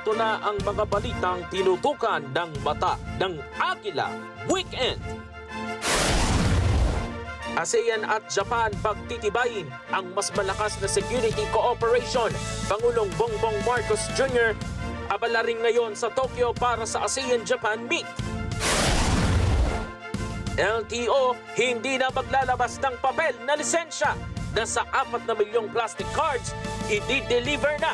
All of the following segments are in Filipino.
narito na ang mga balitang tinutukan ng mata ng Agila Weekend. ASEAN at Japan pagtitibayin ang mas malakas na security cooperation. Pangulong Bongbong Marcos Jr. abala rin ngayon sa Tokyo para sa ASEAN-Japan Meet. LTO hindi na maglalabas ng papel na lisensya na sa 4 na milyong plastic cards, i-deliver na.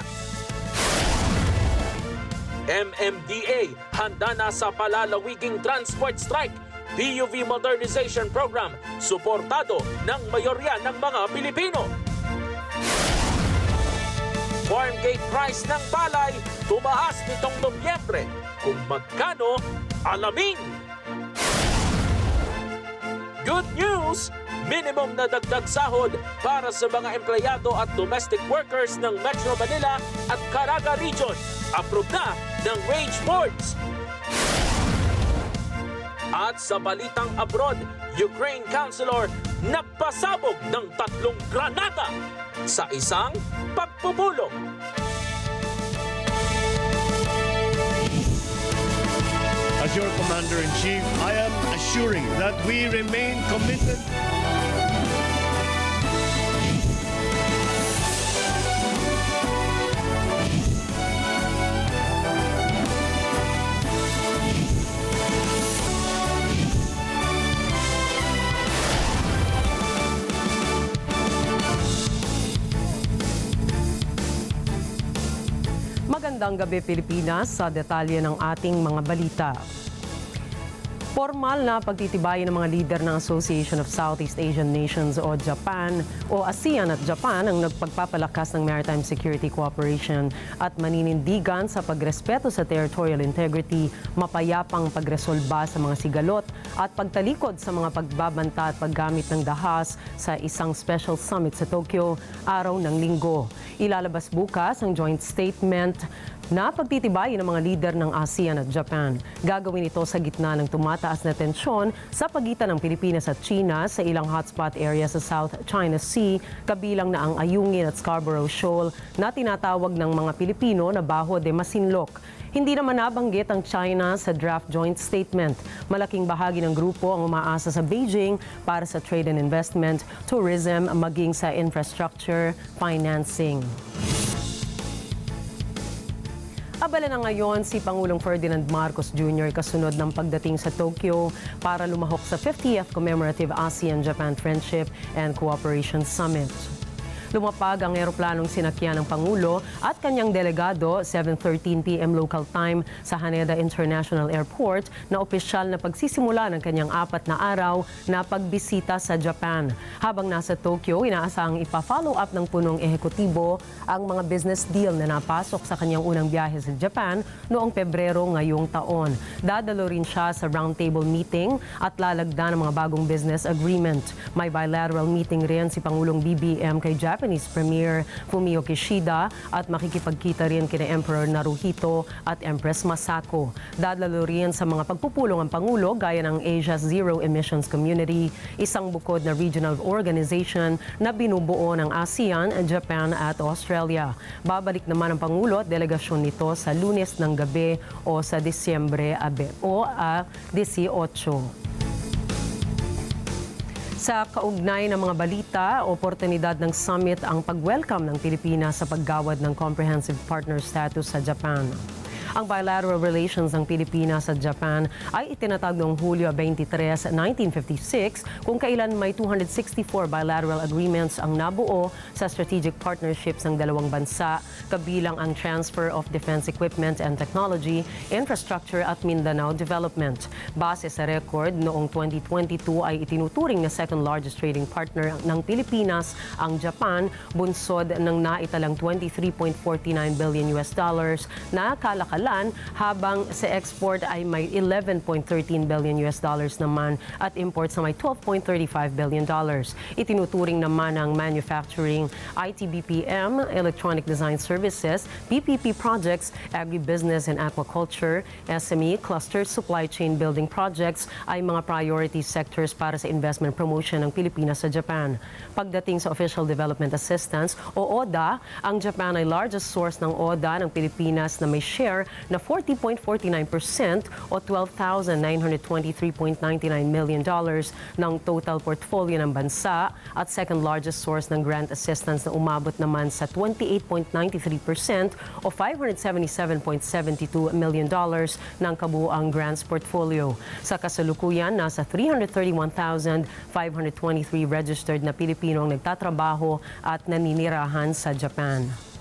MMDA handa na sa palalawiging transport strike. PUV Modernization Program, suportado ng mayorya ng mga Pilipino. Farm gate price ng palay tumaas nitong Nobyembre. Kung magkano, alamin! Good news! Minimum na dagdag sahod para sa mga empleyado at domestic workers ng Metro Manila at Caraga Region. Approved na ng wage boards. At sa balitang abroad, Ukraine Councilor nagpasabog ng tatlong granada sa isang pagpupulong. As your Commander-in-Chief, I am assuring that we remain committed Magandang gabi Pilipinas sa detalye ng ating mga balita. Formal na pagtitibayin ng mga lider ng Association of Southeast Asian Nations o Japan o ASEAN at Japan ang nagpagpapalakas ng maritime security cooperation at maninindigan sa pagrespeto sa territorial integrity, mapayapang pagresolba sa mga sigalot at pagtalikod sa mga pagbabanta at paggamit ng dahas sa isang special summit sa Tokyo araw ng linggo. Ilalabas bukas ang joint statement na pagtitibayin ng mga lider ng ASEAN at Japan. Gagawin ito sa gitna ng tumataas na tensyon sa pagitan ng Pilipinas at China sa ilang hotspot area sa South China Sea, kabilang na ang Ayungin at Scarborough Shoal na tinatawag ng mga Pilipino na Baho de Masinloc. Hindi naman nabanggit ang China sa draft joint statement. Malaking bahagi ng grupo ang umaasa sa Beijing para sa trade and investment, tourism, maging sa infrastructure, financing. Abala na ngayon si Pangulong Ferdinand Marcos Jr. kasunod ng pagdating sa Tokyo para lumahok sa 50th Commemorative ASEAN-Japan Friendship and Cooperation Summit. Lumapag ang eroplanong sinakyan ng Pangulo at kanyang delegado 7.13 p.m. local time sa Haneda International Airport na opisyal na pagsisimula ng kanyang apat na araw na pagbisita sa Japan. Habang nasa Tokyo, inaasahang ipa-follow up ng punong ehekutibo ang mga business deal na napasok sa kanyang unang biyahe sa Japan noong Pebrero ngayong taon. Dadalo rin siya sa roundtable meeting at lalagda ng mga bagong business agreement. May bilateral meeting rin si Pangulong BBM kay Japanese Premier Fumio Kishida at makikipagkita rin kina Emperor Naruhito at Empress Masako. Dadalo rin sa mga pagpupulong ang Pangulo gaya ng Asia Zero Emissions Community, isang bukod na regional organization na binubuo ng ASEAN, Japan at Australia. Babalik naman ang Pangulo at delegasyon nito sa lunes ng gabi o sa Disyembre abe, o ah, 18. Sa kaugnay ng mga balita, oportunidad ng summit ang pag-welcome ng Pilipinas sa paggawad ng Comprehensive Partner Status sa Japan. Ang bilateral relations ng Pilipinas at Japan ay itinatag noong Hulyo 23, 1956 kung kailan may 264 bilateral agreements ang nabuo sa strategic partnerships ng dalawang bansa kabilang ang transfer of defense equipment and technology, infrastructure at Mindanao development. Base sa record, noong 2022 ay itinuturing na second largest trading partner ng Pilipinas ang Japan, bunsod ng naitalang 23.49 billion US dollars na kalakalan pamahalaan habang sa export ay may 11.13 billion US dollars naman at imports na may 12.35 billion dollars. Itinuturing naman ng manufacturing, ITBPM, Electronic Design Services, PPP projects, agribusiness and aquaculture, SME, cluster supply chain building projects ay mga priority sectors para sa investment promotion ng Pilipinas sa Japan. Pagdating sa Official Development Assistance o ODA, ang Japan ay largest source ng ODA ng Pilipinas na may share na 40.49% o 12,923.99 million dollars ng total portfolio ng bansa at second largest source ng grant assistance na umabot naman sa 28.93% o 577.72 million dollars ng kabuuang grants portfolio. Sa kasalukuyan, nasa 331,523 registered na Pilipino ang nagtatrabaho at naninirahan sa Japan.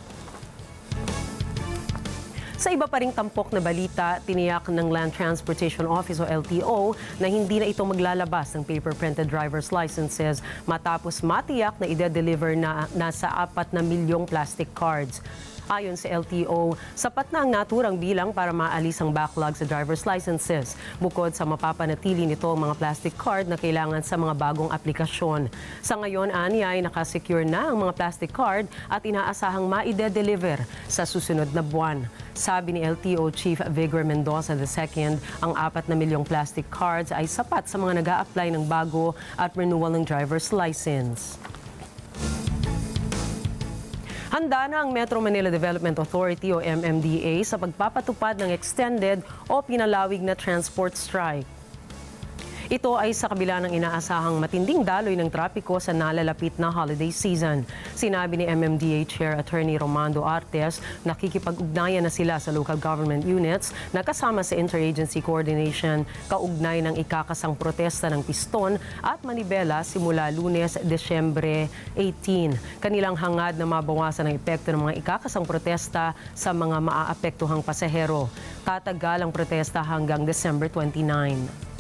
Sa iba pa ring tampok na balita, tiniyak ng Land Transportation Office o LTO na hindi na ito maglalabas ng paper-printed driver's licenses matapos matiyak na ide-deliver na nasa apat na milyong plastic cards. Ayon sa LTO, sapat na ang naturang bilang para maalis ang backlog sa driver's licenses, bukod sa mapapanatili nito ang mga plastic card na kailangan sa mga bagong aplikasyon. Sa ngayon, ani ay nakasecure na ang mga plastic card at inaasahang maide-deliver sa susunod na buwan. Sabi ni LTO Chief Vigor Mendoza II, ang apat na milyong plastic cards ay sapat sa mga nag apply ng bago at renewal ng driver's license. Handa na ang Metro Manila Development Authority o MMDA sa pagpapatupad ng extended o pinalawig na transport strike. Ito ay sa kabila ng inaasahang matinding daloy ng trapiko sa nalalapit na holiday season. Sinabi ni MMDA Chair Attorney Romando Artes, nakikipag-ugnayan na sila sa local government units na kasama sa interagency coordination kaugnay ng ikakasang protesta ng piston at manibela simula lunes, Desyembre 18. Kanilang hangad na mabawasan ang epekto ng mga ikakasang protesta sa mga maaapektuhang pasahero. Tatagal ang protesta hanggang December 29.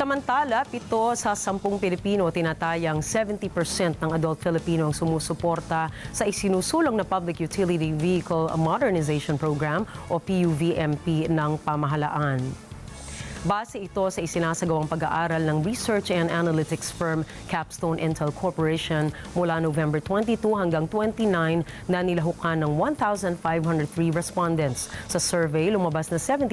Samantala, pito sa sampung Pilipino tinatayang 70% ng adult Filipino ang sumusuporta sa isinusulong na Public Utility Vehicle Modernization Program o PUVMP ng pamahalaan. Base ito sa isinasagawang pag-aaral ng research and analytics firm Capstone Intel Corporation mula November 22 hanggang 29 na nilahukan ng 1,503 respondents. Sa survey, lumabas na 70%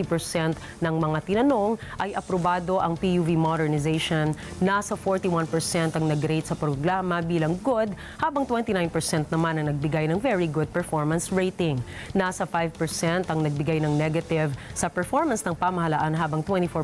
ng mga tinanong ay aprobado ang PUV modernization. Nasa 41% ang nag-rate sa programa bilang good, habang 29% naman ang nagbigay ng very good performance rating. Nasa 5% ang nagbigay ng negative sa performance ng pamahalaan habang 24%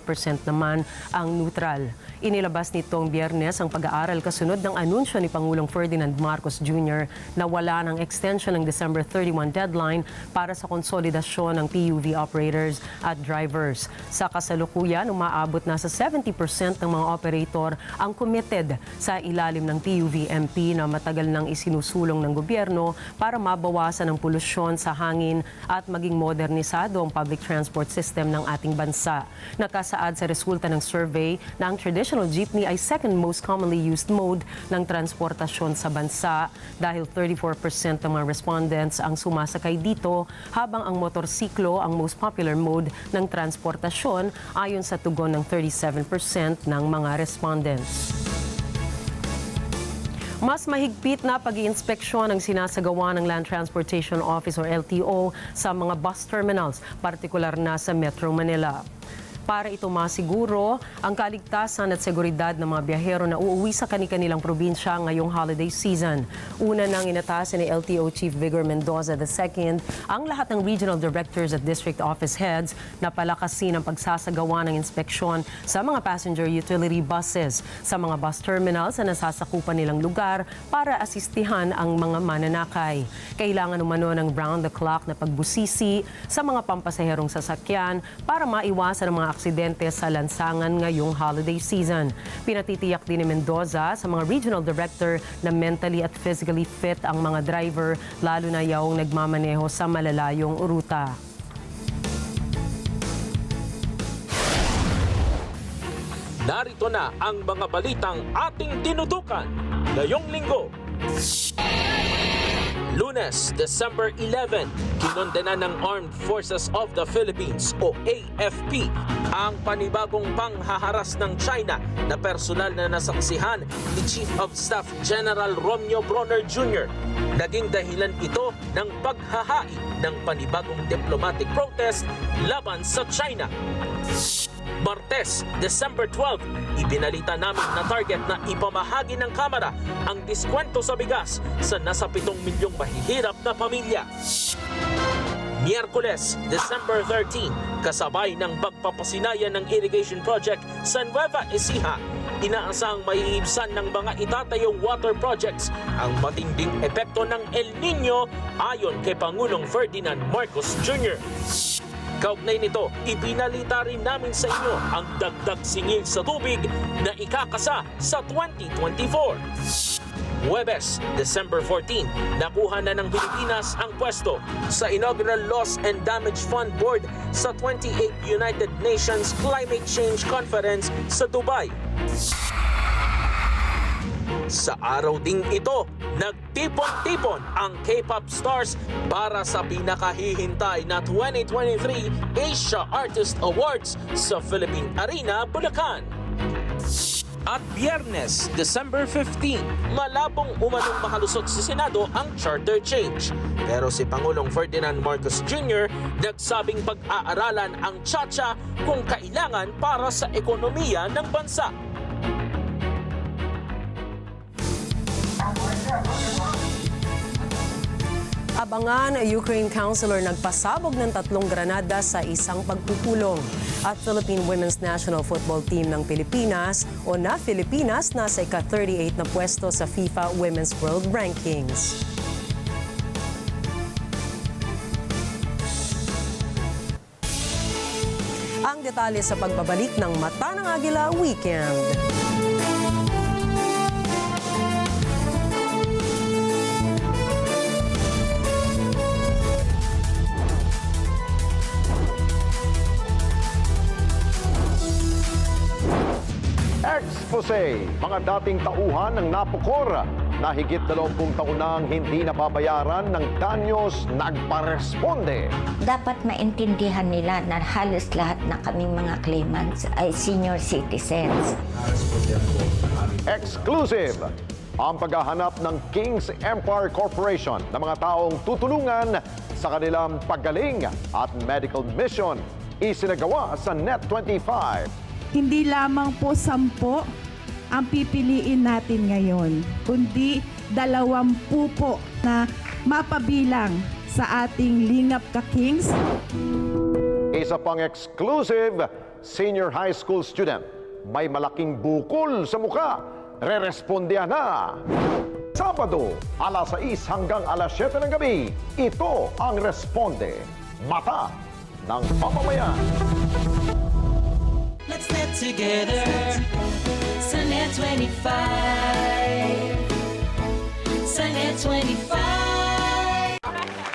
naman ang neutral. Inilabas nitong biyernes ang pag-aaral kasunod ng anunsyo ni Pangulong Ferdinand Marcos Jr. na wala ng extension ng December 31 deadline para sa konsolidasyon ng PUV operators at drivers. Sa kasalukuyan, umaabot na sa 70% ng mga operator ang committed sa ilalim ng PUV-MP na matagal nang isinusulong ng gobyerno para mabawasan ang polusyon sa hangin at maging modernisado ang public transport system ng ating bansa. Nakasaad sa resulta ng survey na ang traditional jeepney ay second most commonly used mode ng transportasyon sa bansa dahil 34% ng mga respondents ang sumasakay dito habang ang motorsiklo ang most popular mode ng transportasyon ayon sa tugon ng 37% ng mga respondents. Mas mahigpit na pag iinspeksyon ang sinasagawa ng Land Transportation Office or LTO sa mga bus terminals, partikular na sa Metro Manila. Para ito masiguro ang kaligtasan at seguridad ng mga biyahero na uuwi sa kanilang probinsya ngayong holiday season. Una nang inatasan ni LTO Chief Vigor Mendoza II ang lahat ng regional directors at district office heads na palakasin ang pagsasagawa ng inspeksyon sa mga passenger utility buses sa mga bus terminals na nasasakupan nilang lugar para asistihan ang mga mananakay. Kailangan umano ng round-the-clock na pagbusisi sa mga pampasaherong sasakyan para maiwasan ang mga aksidente sa lansangan ngayong holiday season. Pinatitiyak din ni Mendoza sa mga regional director na mentally at physically fit ang mga driver, lalo na yung nagmamaneho sa malalayong ruta. Narito na ang mga balitang ating tinutukan ngayong linggo. Lunes, December 11, kinondena ng Armed Forces of the Philippines o AFP ang panibagong panghaharas ng China na personal na nasaksihan ni Chief of Staff General Romeo Bronner Jr. Naging dahilan ito ng paghahain ng panibagong diplomatic protest laban sa China. Martes, December 12, ibinalita namin na target na ipamahagi ng Kamara ang diskwento sa bigas sa nasa 7 milyong mahihirap na pamilya. Miyerkules, December 13, kasabay ng pagpapasinayan ng irrigation project sa Nueva Ecija, inaasang maiibsan ng mga itatayong water projects ang matinding epekto ng El Nino ayon kay Pangulong Ferdinand Marcos Jr. Kaugnay nito, ipinalita rin namin sa inyo ang dagdag singil sa tubig na ikakasa sa 2024. Huwebes, December 14, nakuha na ng Pilipinas ang pwesto sa inaugural Loss and Damage Fund Board sa 28th United Nations Climate Change Conference sa Dubai. Sa araw ding ito, nagtipon-tipon ang K-pop stars para sa pinakahihintay na 2023 Asia Artist Awards sa Philippine Arena, Bulacan. At Biyernes, December 15, malabong umanong makalusot sa Senado ang charter change. Pero si Pangulong Ferdinand Marcos Jr. nagsabing pag-aaralan ang tsa kung kailangan para sa ekonomiya ng bansa. Abangan, Ukraine Counselor nagpasabog ng tatlong granada sa isang pagpupulong. At Philippine Women's National Football Team ng Pilipinas o na Filipinas nasa ika-38 na pwesto sa FIFA Women's World Rankings. Ang detalye sa pagbabalik ng Mata ng Agila Weekend. Expose, mga dating tauhan ng napukor na higit 20 taon nang hindi nababayaran ng danyos nagparesponde. dapat maintindihan nila na halos lahat na kaming mga claimants ay senior citizens. Exclusive! Ang paghahanap ng King's Empire Corporation ng mga taong tutulungan sa kanilang paggaling at medical mission isinagawa sa Net25. hindi lamang po sampo ang pipiliin natin ngayon, kundi dalawampu po na mapabilang sa ating Lingap ka Kings Isa pang exclusive senior high school student. May malaking bukol sa muka. Rerespondihan na. Sabado, alas 6 hanggang alas 7 ng gabi. Ito ang Responde. Mata ng Pamamayan. Let's net together. Sunnet 25. Sunnet 25.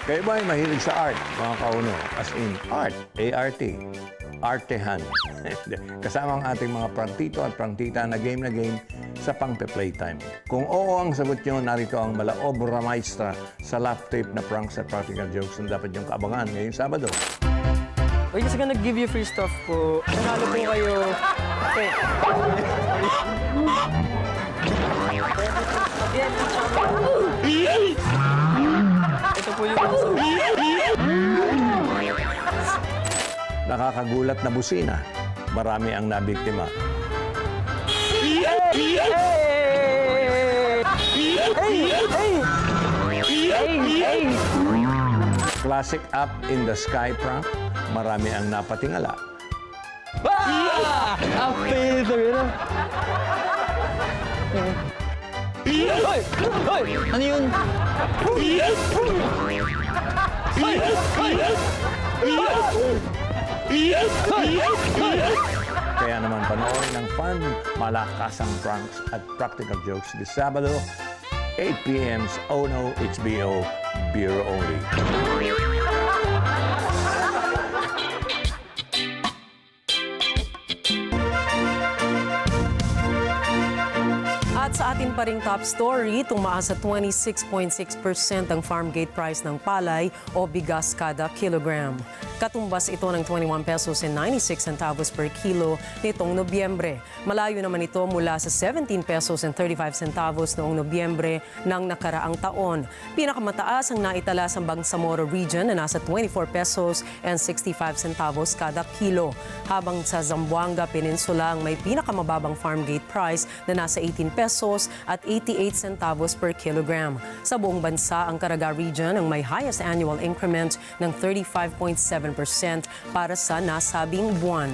Kayo ba ay mahilig sa art, mga kauno? As in, art, A-R-T, artehan. Kasama ang ating mga prangtito at prangtita na game na game sa pang-playtime. Kung oo ang sagot nyo, narito ang mala obra maestra sa lap tape na pranks at practical jokes na dapat yung kaabangan ngayong Sabado. We're just gonna give you free stuff po. Nanalo po kayo. Okay. Ito po yung Nakakagulat na busina. Marami ang nabiktima. Classic up in the sky prank. Marami ang napatingala. Ang favorite yun. Hoy! Hoy! Ano yun? Kaya naman panoorin ng fun, malakasang pranks at practical jokes this Sabado, 8 p.m. Ono HBO Bureau Only. Pa ring top story, tumaas sa 26.6% ang farm gate price ng palay o bigas kada kilogram. Katumbas ito ng 21 pesos and 96 centavos per kilo nitong Nobyembre. Malayo naman ito mula sa 17 pesos and 35 centavos noong Nobyembre ng nakaraang taon. Pinakamataas ang naitala sa Bangsamoro region na nasa 24 pesos and 65 centavos kada kilo. Habang sa Zamboanga Peninsula ang may pinakamababang farm gate price na nasa 18 pesos at 88 centavos per kilogram. Sa buong bansa, ang Caraga region ang may highest annual increment ng 35.7% para sa nasabing buwan.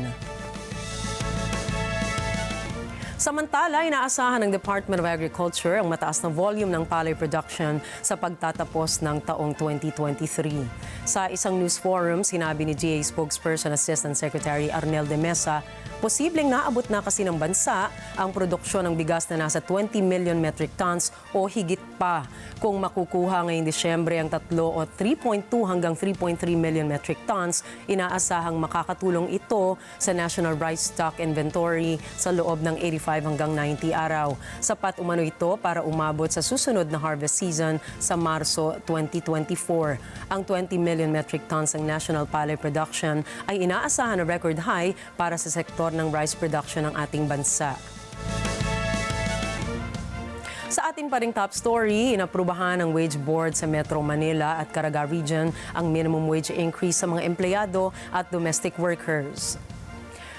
Samantala, inaasahan ng Department of Agriculture ang mataas na volume ng palay production sa pagtatapos ng taong 2023. Sa isang news forum, sinabi ni GA spokesperson Assistant Secretary Arnel de Mesa, posibleng naabot na kasi ng bansa ang produksyon ng bigas na nasa 20 million metric tons o higit pa. Kung makukuha ngayong Disyembre ang tatlo o 3.2 hanggang 3.3 million metric tons, inaasahang makakatulong ito sa National Rice Stock Inventory sa loob ng 85 hanggang 90 araw. Sapat umano ito para umabot sa susunod na harvest season sa Marso 2024. Ang 20 million metric tons ng national palay production ay inaasahan na record high para sa sektor ng rice production ng ating bansa. Sa ating pa top story, inaprubahan ng Wage Board sa Metro Manila at Caraga Region ang minimum wage increase sa mga empleyado at domestic workers.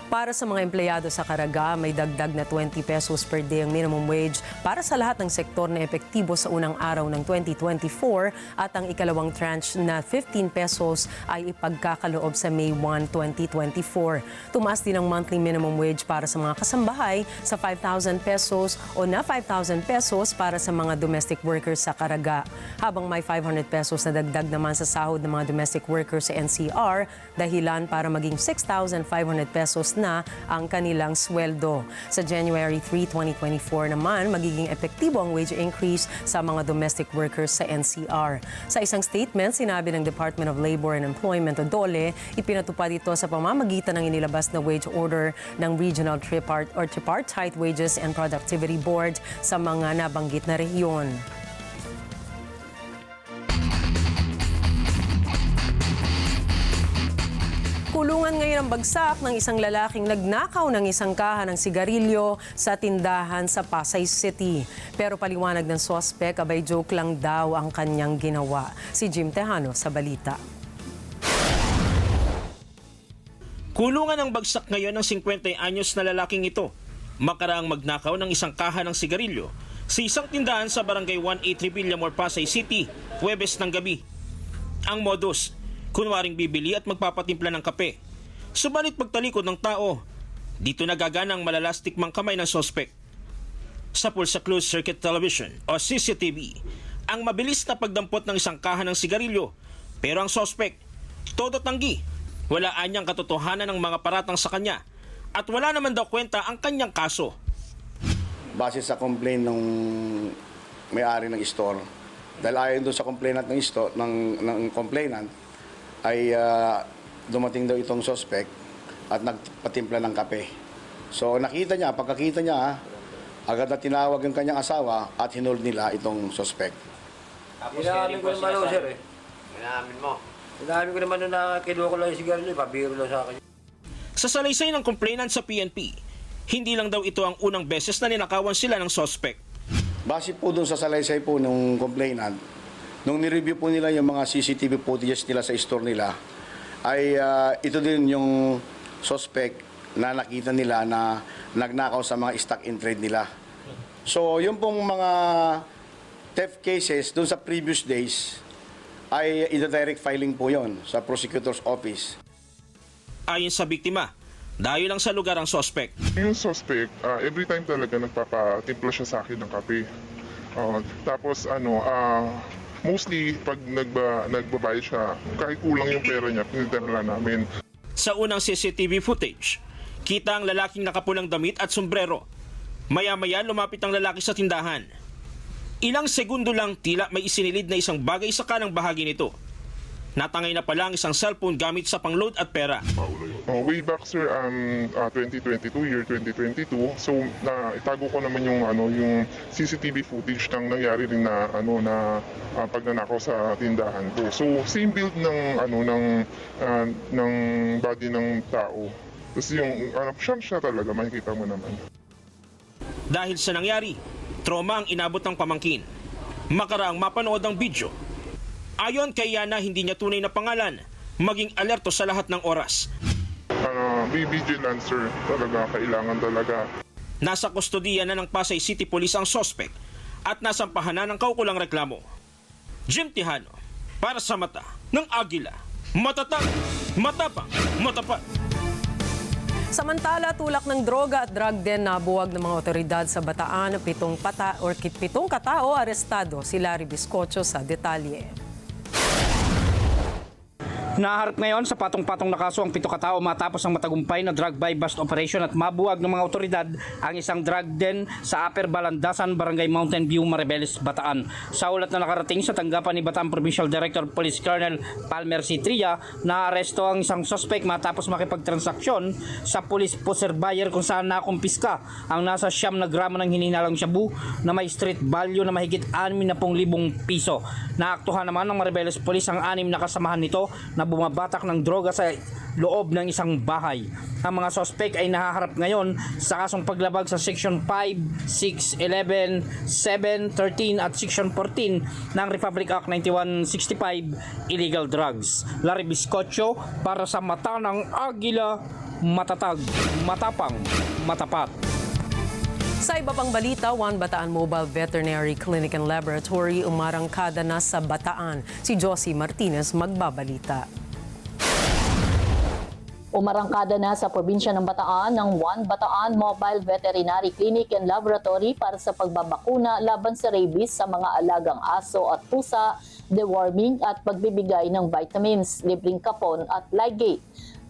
Para sa mga empleyado sa Caraga, may dagdag na 20 pesos per day ang minimum wage para sa lahat ng sektor na epektibo sa unang araw ng 2024 at ang ikalawang tranche na 15 pesos ay ipagkakaloob sa May 1, 2024. Tumaas din ang monthly minimum wage para sa mga kasambahay sa 5,000 pesos o na 5,000 pesos para sa mga domestic workers sa Caraga. Habang may 500 pesos na dagdag naman sa sahod ng mga domestic workers sa NCR, dahilan para maging 6,500 pesos na ang kanilang sweldo. Sa January 3, 2024 naman, magiging epektibo ang wage increase sa mga domestic workers sa NCR. Sa isang statement, sinabi ng Department of Labor and Employment o DOLE, ipinatupad ito sa pamamagitan ng inilabas na wage order ng Regional Tripart or Tripartite Wages and Productivity Board sa mga nabanggit na rehiyon. Kulungan ngayon ang bagsak ng isang lalaking nagnakaw ng isang kaha ng sigarilyo sa tindahan sa Pasay City. Pero paliwanag ng sospek, abay joke lang daw ang kanyang ginawa. Si Jim Tejano sa balita. Kulungan ang bagsak ngayon ng 50 anyos na lalaking ito. Makaraang magnakaw ng isang kaha ng sigarilyo sa isang tindahan sa barangay 183 Villamor, Pasay City, Huwebes ng gabi. Ang modus, kunwaring bibili at magpapatimpla ng kape. Subalit pagtalikod ng tao, dito nagagana ang malalastik mang kamay ng sospek. Sa pulsa closed circuit television o CCTV, ang mabilis na pagdampot ng isang kaha ng sigarilyo pero ang sospek, todo tanggi. Wala anyang katotohanan ng mga paratang sa kanya at wala naman daw kwenta ang kanyang kaso. base sa complaint ng may-ari ng store. Dahil ayon doon sa complainant ng store ng ng complainant ay ah, dumating daw itong suspect at nagpatimpla ng kape. So nakita niya, pagkakita niya, agad na tinawag yung kanyang asawa at hinold nila itong suspect. Inamin ko naman ako, sir eh. Inamin mo? Inamin ko naman na kinuha ko lang yung sigarilyo, pabiro lang sa akin. Sa salaysay ng complainant sa PNP, hindi lang daw ito ang unang beses na ninakawan sila ng sospek. Base po doon sa salaysay po ng complainant, nung nireview po nila yung mga CCTV footages nila sa store nila, ay ah, ito din yung suspect na nakita nila na nagnakaw sa mga stock in trade nila. So, yung pong mga theft cases doon sa previous days, ay ida-direct filing po yon sa prosecutor's office. Ayon sa biktima, dayo lang sa lugar ang sospek. Yung suspect, ah, every time talaga nagpapatimpla siya sa akin ng kape. Ah, tapos ano, ah, mostly pag nagba, nagbabayad siya, kahit kulang yung pera niya, pinitera namin. Sa unang CCTV footage, kita ang lalaking nakapulang damit at sombrero. Maya-maya lumapit ang lalaki sa tindahan. Ilang segundo lang tila may isinilid na isang bagay sa kanang bahagi nito. Natangay na pala ang isang cellphone gamit sa pangload at pera. Oh, way back sir um ah, 2022 year 2022 so na itago ko naman yung ano yung CCTV footage ng nangyari rin na ano na ah, pagnanakaw sa tindahan ko. So same build ng ano ng ah, ng body ng tao. Tapos yung ano siya, siya talaga makikita mo naman. Dahil sa nangyari, trauma ang inabot ng pamangkin. Makaraang mapanood ang video. Ayon kay Yana, hindi niya tunay na pangalan, maging alerto sa lahat ng oras. Uh, be vigilant sir talaga kailangan talaga. Nasa kustodiya na ng Pasay City Police ang sospek at nasampahan na ng kaukulang reklamo. Jim Tihano, para sa mata ng Agila. Matatag, matapang, matapat. Samantala, tulak ng droga at drug den na buwag ng mga otoridad sa Bataan, pitong pata or kit- pitong katao arestado si Larry Biscocho sa detalye. Naharap ngayon sa patong-patong na kaso ang pito katao matapos ang matagumpay na drug buy bust operation at mabuwag ng mga otoridad ang isang drug den sa Upper Balandasan, Barangay Mountain View, Maribeles, Bataan. Sa ulat na nakarating sa tanggapan ni Bataan Provincial Director Police Colonel Palmer Citria, naaresto ang isang suspect matapos makipagtransaksyon sa police poser buyer kung saan nakumpiska ang nasa siyam na gramo ng hininalang shabu na may street value na mahigit 60,000 piso. Naaktuhan naman ng Maribeles Police ang anim na kasamahan nito na bumabatak ng droga sa loob ng isang bahay. Ang mga sospek ay nahaharap ngayon sa kasong paglabag sa Section 5, 6, 11, 7, 13 at Section 14 ng Republic Act 9165 Illegal Drugs. Larry Biscoccio para sa mata ng Agila, matatag, matapang, matapat. Sa iba pang balita, One Bataan Mobile Veterinary Clinic and Laboratory umarangkada na sa Bataan. Si Josie Martinez magbabalita. Umarangkada na sa probinsya ng Bataan ng One Bataan Mobile Veterinary Clinic and Laboratory para sa pagbabakuna laban sa rabies sa mga alagang aso at pusa, deworming at pagbibigay ng vitamins, libreng kapon at ligate.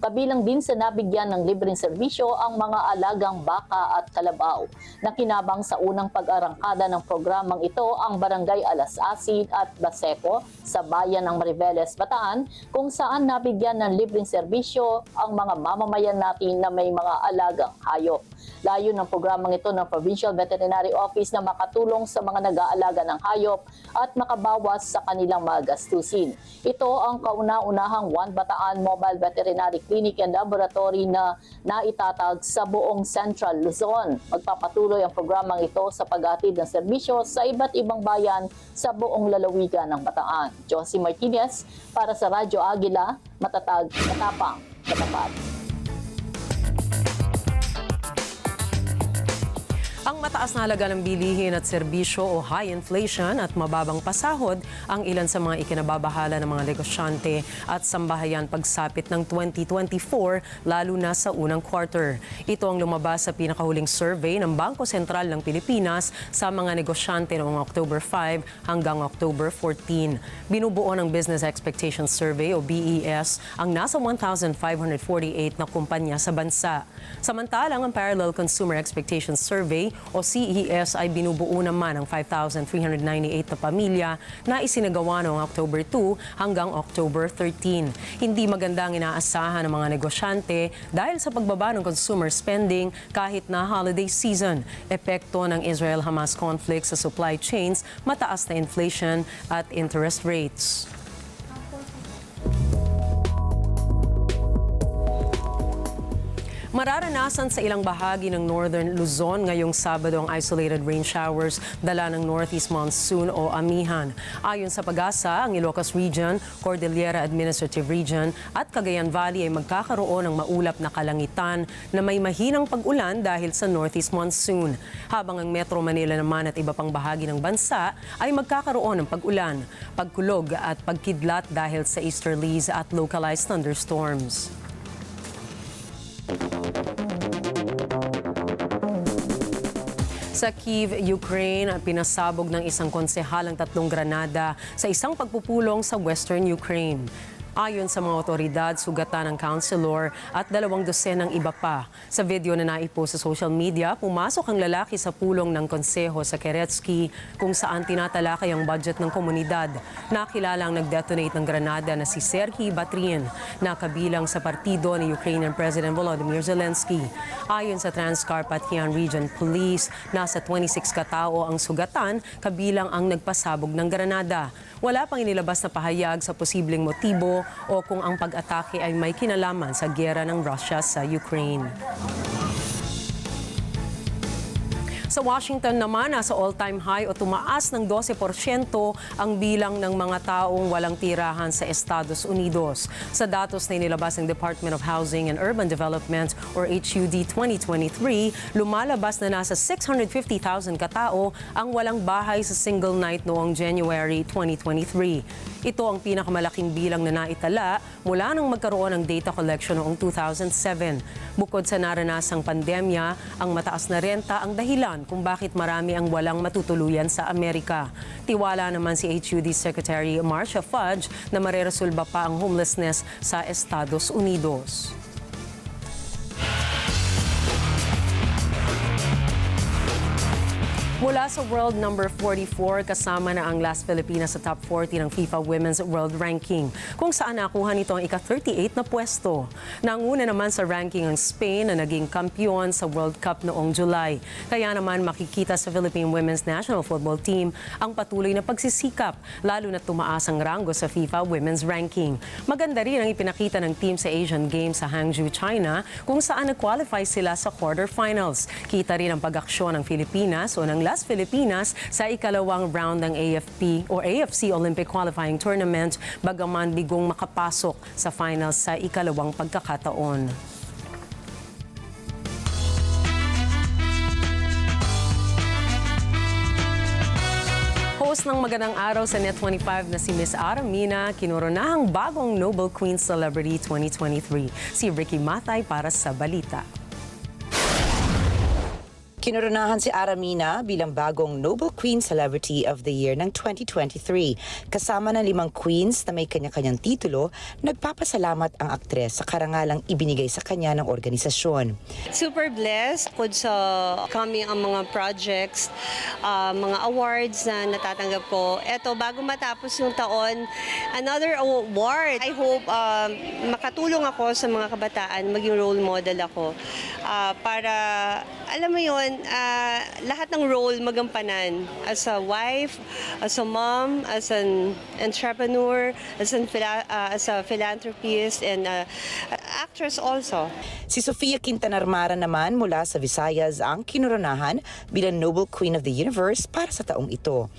Kabilang din sa nabigyan ng libreng serbisyo ang mga alagang baka at kalabaw. Nakinabang sa unang pag-arangkada ng programang ito ang Barangay Alas Asin at Baseco sa bayan ng Mariveles, Bataan kung saan nabigyan ng libreng serbisyo ang mga mamamayan natin na may mga alagang hayop. Layo ng programang ito ng Provincial Veterinary Office na makatulong sa mga nag-aalaga ng hayop at makabawas sa kanilang mga gastusin. Ito ang kauna-unahang One Bataan Mobile Veterinary Clinic and Laboratory na naitatag sa buong Central Luzon. Magpapatuloy ang programang ito sa paghatid ng serbisyo sa iba't ibang bayan sa buong lalawigan ng Bataan. Josie Martinez para sa Radyo Agila, matatag, matapang, katapat. Ang mataas na halaga ng bilihin at serbisyo o high inflation at mababang pasahod ang ilan sa mga ikinababahala ng mga negosyante at sambahayan pagsapit ng 2024 lalo na sa unang quarter. Ito ang lumabas sa pinakahuling survey ng Bangko Sentral ng Pilipinas sa mga negosyante noong October 5 hanggang October 14. Binubuo ng Business Expectations Survey o BES ang nasa 1,548 na kumpanya sa bansa. Samantalang ang Parallel Consumer Expectations Survey o CES ay binubuo naman ng 5,398 na pamilya na isinagawa noong October 2 hanggang October 13. Hindi maganda ang inaasahan ng mga negosyante dahil sa pagbaba ng consumer spending kahit na holiday season. Epekto ng Israel-Hamas conflict sa supply chains, mataas na inflation at interest rates. Mararanasan sa ilang bahagi ng northern Luzon ngayong Sabado ang isolated rain showers dala ng northeast monsoon o amihan. Ayon sa pag-asa, ang Ilocos Region, Cordillera Administrative Region at Cagayan Valley ay magkakaroon ng maulap na kalangitan na may mahinang pag-ulan dahil sa northeast monsoon. Habang ang Metro Manila naman at iba pang bahagi ng bansa ay magkakaroon ng pag-ulan, pagkulog at pagkidlat dahil sa easterlies at localized thunderstorms. Sa Kiev, Ukraine, pinasabog ng isang konsehalang tatlong granada sa isang pagpupulong sa western Ukraine. Ayon sa mga otoridad, sugatan ng counselor at dalawang dosenang iba pa. Sa video na naipo sa social media, pumasok ang lalaki sa pulong ng konseho sa Keretsky kung saan tinatalakay ang budget ng komunidad. Nakilala ang nag-detonate ng granada na si Serhiy Batrin na kabilang sa partido ni Ukrainian President Volodymyr Zelensky. Ayon sa Transcarpathian Region Police, nasa 26 katao ang sugatan kabilang ang nagpasabog ng granada. Wala pang inilabas na pahayag sa posibleng motibo o kung ang pag-atake ay may kinalaman sa gera ng Russia sa Ukraine. Sa Washington naman, nasa all-time high o tumaas ng 12% ang bilang ng mga taong walang tirahan sa Estados Unidos. Sa datos na inilabas ng Department of Housing and Urban Development or HUD 2023, lumalabas na nasa 650,000 katao ang walang bahay sa single night noong January 2023. Ito ang pinakamalaking bilang na naitala mula nang magkaroon ng data collection noong 2007. Bukod sa naranasang pandemya, ang mataas na renta ang dahilan kung bakit marami ang walang matutuluyan sa Amerika. Tiwala naman si HUD Secretary Marcia Fudge na mareresolba pa ang homelessness sa Estados Unidos. Mula sa world number 44, kasama na ang Las Filipinas sa top 40 ng FIFA Women's World Ranking, kung saan nakuha nito ang ika-38 na pwesto. Nanguna naman sa ranking ang Spain na naging kampiyon sa World Cup noong July. Kaya naman makikita sa Philippine Women's National Football Team ang patuloy na pagsisikap, lalo na tumaas ang ranggo sa FIFA Women's Ranking. Maganda rin ang ipinakita ng team sa Asian Games sa Hangzhou, China, kung saan nag-qualify sila sa quarterfinals. Kita rin ang pag-aksyon ng Pilipinas o ng Las Filipinas sa ikalawang round ng AFP o AFC Olympic Qualifying Tournament bagaman bigong makapasok sa finals sa ikalawang pagkakataon. Host ng Magandang Araw sa Net25 na si Miss Aramina, kinuronahang bagong Noble Queen Celebrity 2023. Si Ricky Matay para sa Balita. Kinoronahan si Aramina bilang bagong Noble Queen Celebrity of the Year ng 2023. Kasama ng limang queens na may kanya-kanyang titulo, nagpapasalamat ang aktres sa karangalang ibinigay sa kanya ng organisasyon. Super blessed kung sa kami ang mga projects, ah, mga awards na natatanggap ko. Eto, bago matapos yung taon, another award. I hope um, makatulong ako sa mga kabataan, maging role model ako. Ah, para, alam mo yon lahat ng role magampanan. As a wife, as a mom, as an entrepreneur, as, an, ah, as a philanthropist, and ah, actress also. Si Sofia Quintanarmara naman mula sa Visayas ang kinoronahan bilang Noble Queen of the Universe para sa taong ito.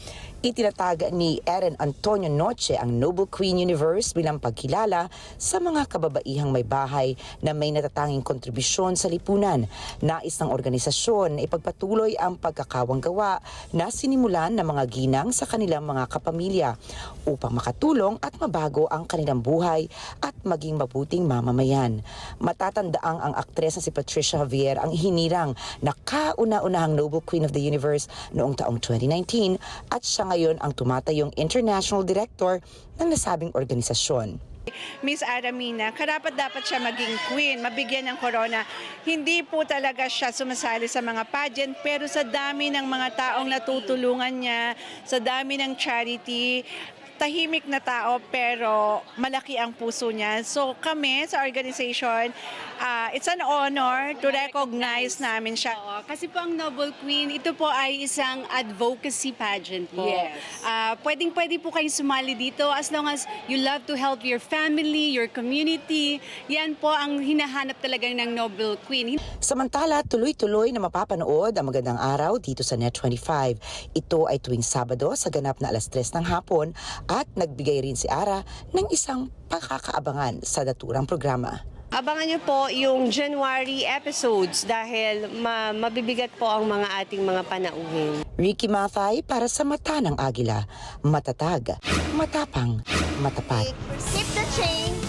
Itinatag ni Erin Antonio Noche ang Noble Queen Universe bilang pagkilala sa mga kababaihang may bahay na may natatanging kontribusyon sa lipunan. Nais ng organisasyon na ipagpatuloy ang pagkakawang gawa na sinimulan ng mga ginang sa kanilang mga kapamilya upang makatulong at mabago ang kanilang buhay at maging mabuting mamamayan. Matatandaang ang aktres na si Patricia Javier ang hinirang na kauna-unahang Noble Queen of the Universe noong taong 2019 at ngayon ang tumatayong International Director ng nasabing organisasyon. Miss Aramina, karapat dapat siya maging queen, mabigyan ng corona. Hindi po talaga siya sumasali sa mga pageant, pero sa dami ng mga taong natutulungan niya, sa dami ng charity, tahimik na tao pero malaki ang puso niya. So kami sa organization, ah, it's an honor to recognize namin siya. Kasi po ang Noble Queen, ito po ay isang advocacy pageant po. Yes. Ah, pwedeng pwede po kayong sumali dito as long as you love to help your family, your community. Yan po ang hinahanap talaga ng Noble Queen. Samantala, tuloy-tuloy na mapapanood ang magandang araw dito sa Net25. Ito ay tuwing Sabado sa ganap na alas 3 ng hapon at nagbigay rin si Ara ng isang pakakaabangan sa naturang programa. Abangan niyo po yung January episodes dahil ma- mabibigat po ang mga ating mga panauhin. Ricky Mathay para sa Mata ng Agila. Matatag, matapang, matapat. Sip the chain.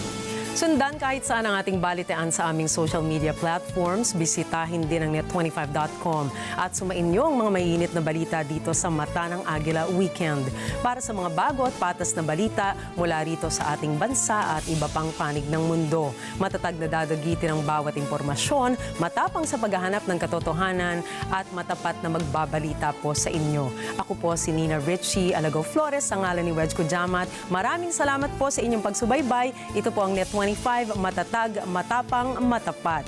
Sundan kahit saan ang ating balitean sa aming social media platforms. Bisitahin din ang net25.com at sumain niyo ang mga mainit na balita dito sa Mata ng Agila Weekend. Para sa mga bago at patas na balita mula rito sa ating bansa at iba pang panig ng mundo. Matatag na dadagitin ang bawat impormasyon, matapang sa paghahanap ng katotohanan at matapat na magbabalita po sa inyo. Ako po si Nina Richie Alago Flores, ang ngalan ni Wedge Kujamat. Maraming salamat po sa inyong pagsubaybay. Ito po ang Net25, matatag, matapang, matapat.